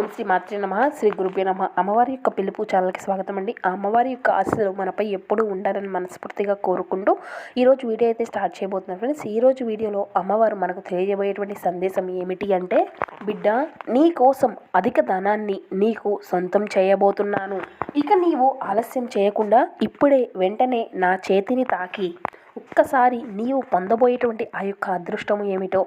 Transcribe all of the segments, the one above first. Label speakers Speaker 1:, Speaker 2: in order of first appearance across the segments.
Speaker 1: ఓం శ్రీ మాతృ నమ. శ్రీ గురుభ్య నమ. అమ్మవారి యొక్క పిలుపు ఛానల్కి స్వాగతం అండి ఆ అమ్మవారి యొక్క ఆశలు మనపై ఎప్పుడూ ఉండాలని మనస్ఫూర్తిగా కోరుకుంటూ ఈరోజు వీడియో అయితే స్టార్ట్ చేయబోతున్నాను ఫ్రెండ్స్. ఈరోజు వీడియోలో అమ్మవారు మనకు తెలియజేయబోయేటువంటి సందేశం ఏమిటి అంటే బిడ్డ నీ కోసం అధిక ధనాన్ని నీకు సొంతం చేయబోతున్నాను. ఇక నీవు ఆలస్యం చేయకుండా ఇప్పుడే వెంటనే నా చేతిని తాకి. ఒక్కసారి నీవు పొందబోయేటువంటి ఆ యొక్క అదృష్టము ఏమిటో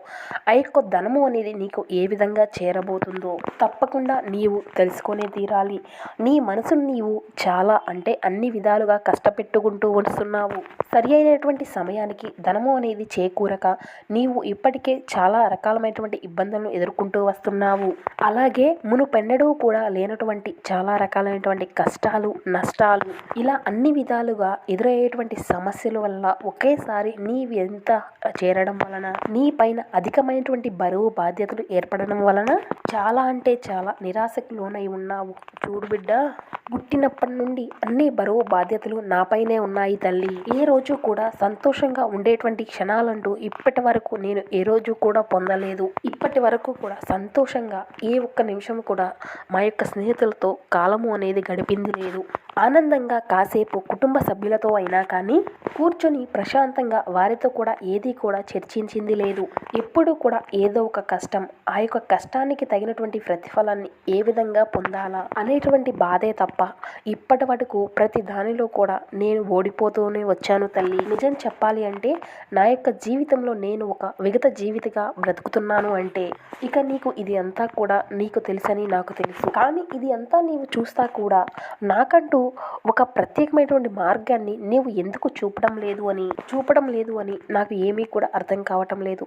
Speaker 1: ఆ యొక్క ధనము అనేది నీకు ఏ విధంగా చేరబోతుందో తప్పకుండా నీవు తెలుసుకునే తీరాలి. నీ మనసును నీవు చాలా అంటే అన్ని విధాలుగా కష్టపెట్టుకుంటూ వస్తున్నావు సరి అయినటువంటి సమయానికి ధనము అనేది చేకూరక నీవు ఇప్పటికే చాలా రకాలమైనటువంటి ఇబ్బందులను ఎదుర్కొంటూ వస్తున్నావు. అలాగే మునుపెన్నడూ కూడా లేనటువంటి చాలా రకాలైనటువంటి కష్టాలు నష్టాలు ఇలా అన్ని విధాలుగా ఎదురయ్యేటువంటి సమస్యల వల్ల ఒకేసారి నీ ఎంత చేరడం వలన నీ పైన అధికమైనటువంటి బరువు బాధ్యతలు ఏర్పడడం వలన చాలా అంటే చాలా నిరాశకు లోనై ఉన్నావు. చూడు బిడ్డ పుట్టినప్పటి నుండి అన్ని బరువు బాధ్యతలు నాపైనే ఉన్నాయి తల్లి. ఏ రోజు రోజు కూడా సంతోషంగా ఉండేటువంటి క్షణాలంటూ ఇప్పటి వరకు నేను ఏ రోజు కూడా పొందలేదు. ఇప్పటి వరకు కూడా సంతోషంగా ఏ ఒక్క నిమిషం కూడా మా యొక్క స్నేహితులతో కాలము అనేది గడిపింది లేదు. ఆనందంగా కాసేపు కుటుంబ సభ్యులతో అయినా కానీ కూర్చొని ప్రశాంతంగా వారితో కూడా ఏది కూడా చర్చించింది లేదు. ఎప్పుడు కూడా ఏదో ఒక కష్టం ఆ యొక్క కష్టానికి తగినటువంటి ప్రతిఫలాన్ని ఏ విధంగా పొందాలా అనేటువంటి బాధే తప్ప ఇప్పటి వరకు ప్రతి దానిలో కూడా నేను ఓడిపోతూనే వచ్చాను తల్లి. నిజం చెప్పాలి అంటే నా యొక్క జీవితంలో నేను ఒక విగత జీవితగా బ్రతుకుతున్నాను అంటే ఇక నీకు ఇది అంతా కూడా నీకు తెలుసని నాకు తెలుసు. కానీ ఇది అంతా నీవు చూస్తా కూడా నాకంటూ ఒక ప్రత్యేకమైనటువంటి మార్గాన్ని నీవు ఎందుకు చూపడం లేదు అని చూపడం లేదు అని నాకు ఏమీ కూడా అర్థం కావటం లేదు.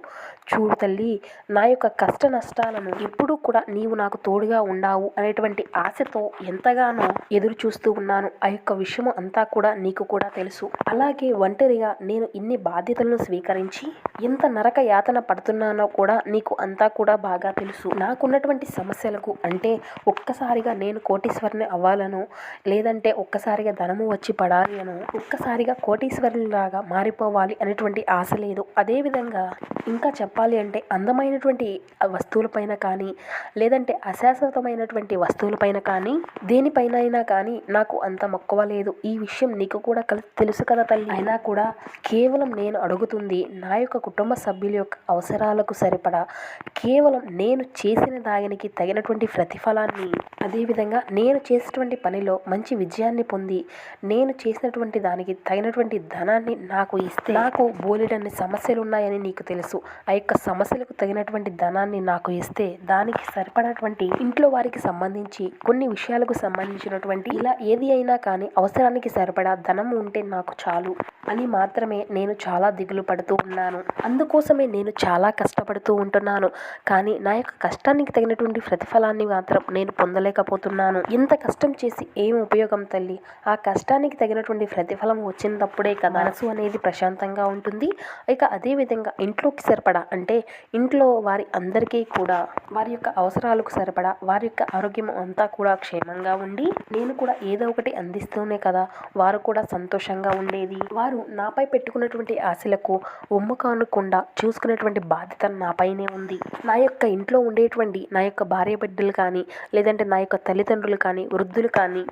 Speaker 1: చూడు తల్లి నా యొక్క కష్ట నష్టాలను ఎప్పుడూ కూడా నీవు నాకు తోడుగా ఉండావు అనేటువంటి ఆశతో ఎంతగానో ఎదురు చూస్తూ ఉన్నాను. ఆ యొక్క విషయం అంతా కూడా నీకు కూడా తెలుసు. అలాగే ఒంటరిగా నేను ఇన్ని బాధ్యతలను స్వీకరించి ఎంత నరక యాతన పడుతున్నానో కూడా నీకు అంతా కూడా బాగా తెలుసు. నాకున్నటువంటి సమస్యలకు అంటే ఒక్కసారిగా నేను కోటీశ్వరిని అవ్వాలను లేదంటే ఒక్కసారిగా ధనము వచ్చి పడాలి అను ఒక్కసారిగా కోటీశ్వరులాగా మారిపోవాలి అనేటువంటి ఆశ లేదు. అదేవిధంగా ఇంకా చెప్పాలి అంటే అందమైనటువంటి వస్తువులపైన కానీ లేదంటే అశాశ్వతమైనటువంటి వస్తువులపైన కానీ దేనిపైన అయినా కానీ నాకు అంత మక్కువ లేదు. ఈ విషయం నీకు కూడా తెలుసు కదా తల్లి. అయినా కూడా కేవలం నేను అడుగుతుంది నా యొక్క కుటుంబ సభ్యుల యొక్క అవసరాలకు సరిపడా కేవలం నేను చేసిన దానికి తగినటువంటి ప్రతిఫలాన్ని అదేవిధంగా నేను చేసినటువంటి పనిలో మంచి విజయాన్ని పొంది నేను చేసినటువంటి దానికి తగినటువంటి ధనాన్ని నాకు ఇస్తే నాకు బోలెడన్ని సమస్యలు ఉన్నాయని నీకు తెలుసు. ఆ యొక్క సమస్యలకు తగినటువంటి ధనాన్ని నాకు ఇస్తే దానికి సరిపడటువంటి ఇంట్లో వారికి సంబంధించి కొన్ని విషయాలకు సంబంధించినటువంటి ఇలా ఏది అయినా కానీ అవసరానికి సరిపడా ధనం ఉంటే నాకు చాలు అని మాత్రమే నేను చాలా దిగులు పడుతూ ఉన్నాను. అందుకోసమే నేను చాలా కష్టపడుతూ ఉంటున్నాను. కానీ నా యొక్క కష్టానికి తగినటువంటి ప్రతిఫలాన్ని మాత్రం నేను పొందలేకపోతున్నాను. ఇంత కష్టం చేసి ఏం ఉపయోగం తల్లి? ఆ కష్టానికి తగినటువంటి ప్రతిఫలం వచ్చినప్పుడే కదా మనసు అనేది ప్రశాంతంగా ఉంటుంది. ఇక అదేవిధంగా ఇంట్లోకి సరిపడా అంటే ఇంట్లో వారి అందరికీ కూడా వారి యొక్క అవసరాలకు సరిపడా వారి యొక్క ఆరోగ్యం అంతా కూడా క్షేమంగా ఉండి నేను కూడా ఏదో ఒకటి అందిస్తూనే కదా వారు కూడా సంతోషంగా ఉండేది. వారు నాపై పెట్టుకున్నటువంటి ఆశలకు ఒమ్ము కానుకుండా చూసుకునేటువంటి బాధ్యత నాపైనే ఉంది. నా యొక్క ఇంట్లో ఉండేటువంటి నా యొక్క భార్య బిడ్డలు కానీ లేదంటే నా యొక్క తల్లిదండ్రులు కానీ వృద్ధులు కానీ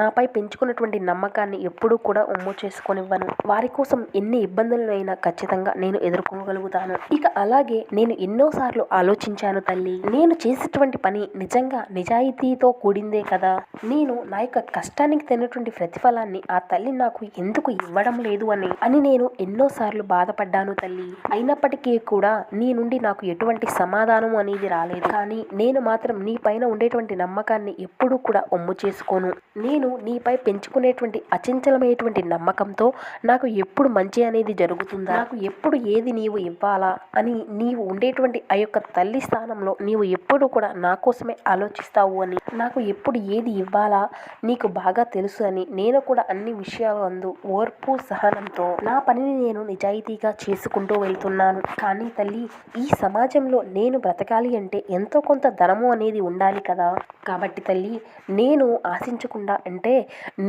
Speaker 1: నాపై పెంచుకున్నటువంటి నమ్మకాన్ని ఎప్పుడూ కూడా ఉమ్ము చేసుకొనివ్వను. వారి కోసం ఎన్ని ఇబ్బందులైనా ఖచ్చితంగా నేను ఎదుర్కోగలుగుతాను. ఇక అలాగే నేను ఎన్నోసార్లు ఆలోచించాను తల్లి. నేను చేసేటువంటి పని నిజంగా నిజాయితీతో కూడిందే కదా. నేను నా యొక్క కష్టానికి తినటువంటి ప్రతిఫలాన్ని ఆ తల్లి నాకు ఎందుకు ఇవ్వడం లేదు అని అని నేను ఎన్నోసార్లు బాధపడ్డాను తల్లి. అయినప్పటికీ కూడా నీ నుండి నాకు ఎటువంటి సమాధానం అనేది రాలేదు. కానీ నేను మాత్రం నీ పైన ఉండేటువంటి నమ్మకాన్ని ఎప్పుడూ కూడా ఒమ్ము చేసుకోను. నేను నీపై పెంచుకునేటువంటి అచంచలమైనటువంటి నమ్మకంతో నాకు ఎప్పుడు మంచి అనేది జరుగుతుందా? నాకు ఎప్పుడు ఏది నీవు ఇవ్వాలా? అని నీవు ఉండేటువంటి ఆ యొక్క తల్లి స్థానంలో నీవు ఎప్పుడు కూడా నా కోసమే ఆలోచిస్తావు అని. నాకు ఎప్పుడు ఏది ఇవ్వాలా? నీకు బాగా తెలుసు అని. నేను కూడా అన్ని విషయాలు అందు ఓర్పు సహనంతో నా పనిని నేను నిజాయితీగా చేసుకుంటూ వెళ్తున్నాను. కానీ తల్లి ఈ సమాజంలో నేను బ్రతకాలి అంటే ఎంతో కొంత ధనము అనేది ఉండాలి కదా? కాబట్టి తల్లి నేను ఆశించకుండా అంటే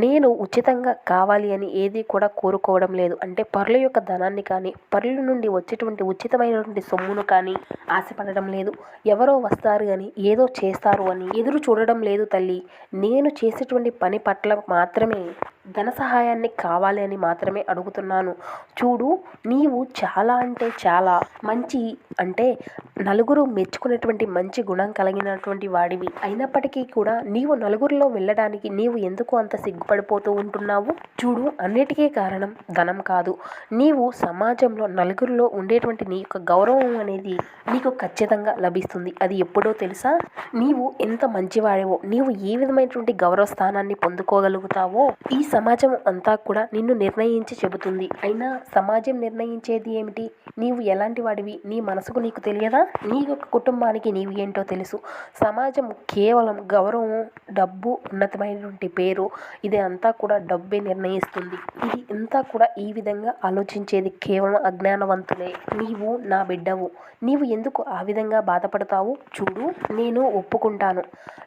Speaker 1: నేను ఉచితంగా కావాలి అని ఏది కూడా కోరుకోవడం లేదు. అంటే పరుల యొక్క ధనాన్ని కానీ పరుల నుండి వచ్చేటువంటి ఉచితమైనటువంటి సొమ్మును కానీ ఆశపడడం లేదు. ఎవరో వస్తారు అని ఏదో చేస్తారు అని ఎదురు చూడడం లేదు తల్లి. నేను చేసేటువంటి పని పట్ల మాత్రమే ధన సహాయాన్ని కావాలి అని మాత్రమే అడుగుతున్నాను. చూడు నీవు చాలా అంటే చాలా మంచి అంటే నలుగురు మెచ్చుకునేటువంటి మంచి గుణం కలిగినటువంటి వాడివి. అయినప్పటికీ కూడా నీవు నలుగురిలో వెళ్ళడానికి నీవు ఎందుకు అంత సిగ్గుపడిపోతూ ఉంటున్నావు? చూడు అన్నిటికీ కారణం ధనం కాదు. నీవు సమాజంలో నలుగురిలో ఉండేటువంటి నీ యొక్క గౌరవం అనేది నీకు ఖచ్చితంగా లభిస్తుంది. అది ఎప్పుడో తెలుసా? నీవు ఎంత మంచివాడివో నీవు ఏ విధమైనటువంటి గౌరవ స్థానాన్ని పొందుకోగలుగుతావో ఈ సమాజం అంతా కూడా నిన్ను నిర్ణయించి చెబుతుంది. అయినా సమాజం నిర్ణయించేది ఏమిటి? నీవు ఎలాంటి వాడివి? నీ మనసుకు నీకు తెలియదా? నీ యొక్క కుటుంబానికి నీవు ఏంటో తెలుసు. సమాజం కేవలం గౌరవం డబ్బు ఉన్నతమైనటువంటి పేరు ఇది అంతా కూడా డబ్బే నిర్ణయిస్తుంది. ఇది అంతా కూడా ఈ విధంగా ఆలోచించేది కేవలం అజ్ఞానవంతులే. నీవు నా బిడ్డవు. నీవు ఎందుకు ఆ విధంగా బాధపడతావు? చూడు నేను ఒప్పుకుంటాను.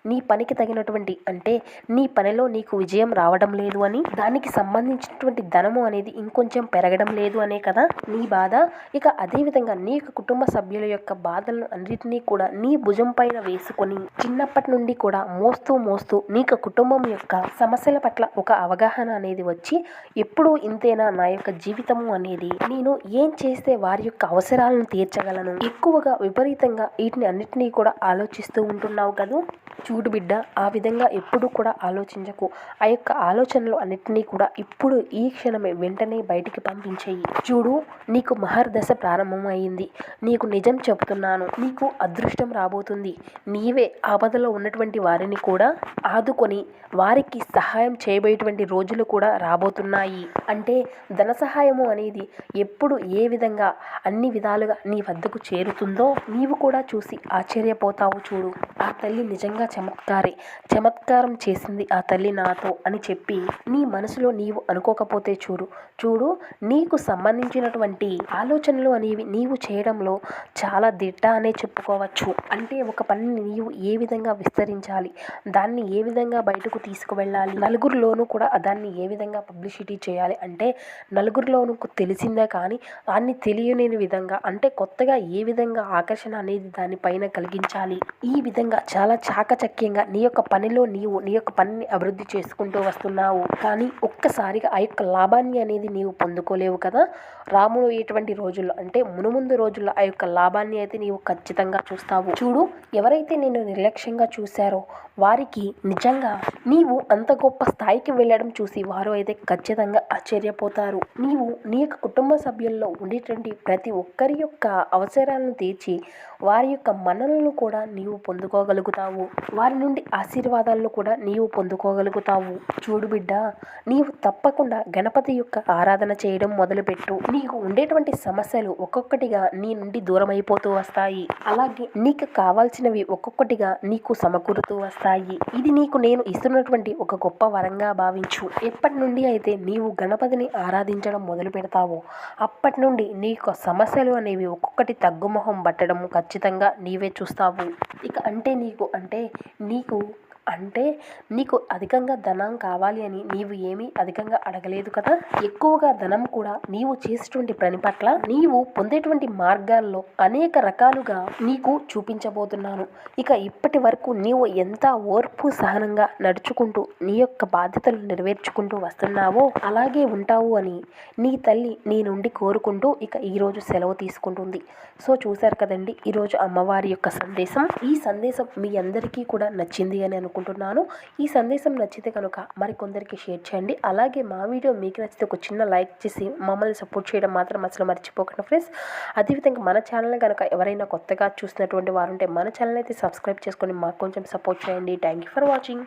Speaker 1: నీ పనికి తగినటువంటి అంటే నీ పనిలో నీకు విజయం రావడం లేదు అని దానికి సంబంధించినటువంటి ధనము అనేది ఇంకొంచెం పెరగడం లేదు అనే కదా నీ బాధ. ఇక అదేవిధంగా నీ యొక్క కుటుంబ సభ్యుల యొక్క బాధలను అన్నిటినీ కూడా నీ భుజం పైన వేసుకొని చిన్నప్పటి నుండి కూడా మోస్తూ మోస్తూ నీకు కుటుంబం యొక్క సమస్యల పట్ల ఒక అవగాహన అనేది వచ్చి ఎప్పుడూ ఇంతేనా నా యొక్క జీవితము అనేది? నేను ఏం చేస్తే వారి యొక్క అవసరాలను తీర్చగలను? ఎక్కువగా విపరీతంగా వీటిని అన్నిటినీ కూడా ఆలోచిస్తూ ఉంటున్నావు కదా? చూడు బిడ్డ ఆ విధంగా ఎప్పుడు కూడా ఆలోచించకు. ఆ యొక్క ఆలోచనలు అన్నిటినీ కూడా ఇప్పుడు ఈ క్షణమే వెంటనే బయటికి పంపించేయి. చూడు నీకు మహర్దశ ప్రారంభమైంది. నీకు నిజం చెబుతున్నాను. నీకు అదృష్టం రాబోతుంది. నీవే ఆపదలో ఉన్నటువంటి వారిని కూడా ఆదుకొని వారికి సహాయం చేయబోయేటువంటి రోజులు కూడా రాబోతున్నాయి. అంటే ధన సహాయము అనేది ఎప్పుడు ఏ విధంగా అన్ని విధాలుగా నీ వద్దకు చేరుతుందో నీవు కూడా చూసి ఆశ్చర్యపోతావు చూడు. ఆ తల్లి నిజంగా చమత్కారి. చమత్కారం చేసింది ఆ తల్లి నాతో అని చెప్పి నీ మనసులో నీవు అనుకోకపోతే చూడు. చూడు నీకు సంబంధించినటువంటి ఆలోచనలు అనేవి నీవు చేయడంలో చాలా దిట్ట అనే చెప్పుకోవచ్చు. అంటే ఒక పనిని నీవు ఏ విధంగా విస్తరించాలి? దాన్ని ఏ విధంగా బయటకు తీసుకువెళ్ళాలి? నలుగురిలోనూ కూడా దాన్ని ఏ విధంగా పబ్లిసిటీ చేయాలి? అంటే నలుగురిలోనూ తెలిసిందే కానీ దాన్ని తెలియలేని విధంగా అంటే కొత్తగా ఏ విధంగా ఆకర్షణ అనేది దానిపైన కలిగించాలి? ఈ విధంగా చాలా చాకచక్యంగా నీ యొక్క పనిలో నీవు నీ యొక్క పనిని అభివృద్ధి చేసుకుంటూ వస్తున్నావు. కానీ ఒక్కసారిగా ఆ యొక్క లాభాన్ని అనేది నీవు పొందుకోలేవు కదా? రాముడు ఎటువంటి రోజుల్లో అంటే మునుముందు రోజుల్లో ఆ యొక్క లాభాన్ని అయితే నీవు ఖచ్చితంగా చూస్తావు. చూడు ఎవరైతే నేను నిర్లక్ష్యంగా చూశారో వారికి నిజంగా నీవు అంత గొప్ప స్థాయికి వెళ్ళడం చూసి వారు అయితే ఖచ్చితంగా ఆశ్చర్యపోతారు. నీవు నీ యొక్క కుటుంబ సభ్యుల్లో ఉండేటువంటి ప్రతి ఒక్కరి యొక్క అవసరాలను తీర్చి వారి యొక్క మనలను కూడా నీవు పొందుకో పొందుకోగలుగుతావు. వారి నుండి ఆశీర్వాదాలను కూడా నీవు పొందుకోగలుగుతావు. చూడు బిడ్డ నీవు తప్పకుండా గణపతి యొక్క ఆరాధన చేయడం మొదలుపెట్టు. నీకు ఉండేటువంటి సమస్యలు ఒక్కొక్కటిగా నీ నుండి దూరం అయిపోతూ వస్తాయి. అలాగే నీకు కావాల్సినవి ఒక్కొక్కటిగా నీకు సమకూరుతూ వస్తాయి. ఇది నీకు నేను ఇస్తున్నటువంటి ఒక గొప్ప వరంగా భావించు. ఎప్పటి నుండి అయితే నీవు గణపతిని ఆరాధించడం మొదలు పెడతావో అప్పటి నుండి నీకు సమస్యలు అనేవి ఒక్కొక్కటి తగ్గుముఖం పట్టడం ఖచ్చితంగా నీవే చూస్తావు. ఇక అంటే నీకు అంటే నీకు అంటే నీకు అధికంగా ధనం కావాలి అని నీవు ఏమీ అధికంగా అడగలేదు కదా? ఎక్కువగా ధనం కూడా నీవు చేసేటువంటి పని పట్ల నీవు పొందేటువంటి మార్గాల్లో అనేక రకాలుగా నీకు చూపించబోతున్నాను. ఇక ఇప్పటి వరకు నీవు ఎంత ఓర్పు సహనంగా నడుచుకుంటూ నీ యొక్క బాధ్యతలు నెరవేర్చుకుంటూ వస్తున్నావో అలాగే ఉంటావు అని నీ తల్లి నీ నుండి కోరుకుంటూ ఇక ఈరోజు సెలవు తీసుకుంటుంది. సో చూశారు కదండి ఈరోజు అమ్మవారి యొక్క సందేశం. ఈ సందేశం మీ అందరికీ కూడా నచ్చింది అని అనుకుంటున్నాను. ఈ సందేశం నచ్చితే కనుక మరికొందరికి షేర్ చేయండి. అలాగే మా వీడియో మీకు నచ్చితే ఒక చిన్న లైక్ చేసి మమ్మల్ని సపోర్ట్ చేయడం మాత్రం అసలు మర్చిపోకండి ఫ్రెండ్స్. అదేవిధంగా మన ఛానల్ కనుక ఎవరైనా కొత్తగా చూసినటువంటి వారు ఉంటే మన ఛానల్ అయితే సబ్స్క్రైబ్ చేసుకొని మాకు కొంచెం సపోర్ట్ చేయండి. Thank you for watching.